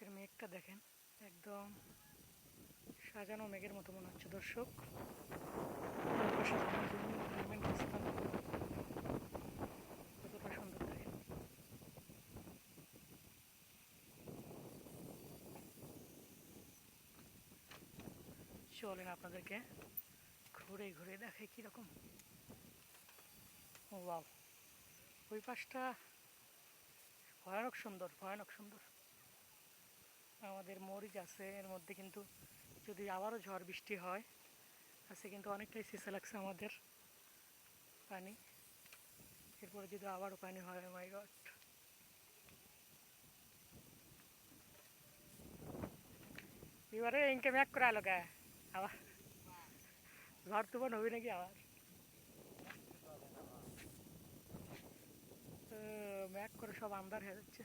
আজকের মেঘটা দেখেন, একদম সাজানো মেঘের মতো মনে হচ্ছে, দর্শক। চলেন আপনাদেরকে ঘুরে ঘুরে দেখে কীরকম। ও ওই পাশটা ভয়ানক সুন্দর ভয়ানক সুন্দর। আমাদের মরিচ আছে, এর মধ্যে কিন্তু যদি আবারও ঝড় বৃষ্টি হয়, আছে কিন্তু অনেকটাই সিসে লাগছে আমাদের পানি। এরপরে যদি আবারও পানি হয় মাই গড এবারে ইনকে ম্যাক করে আলো কে আবার। ঝড় তুফান হবে নাকি আবার? ম্যাক করে সব আন্দার হয়ে যাচ্ছে।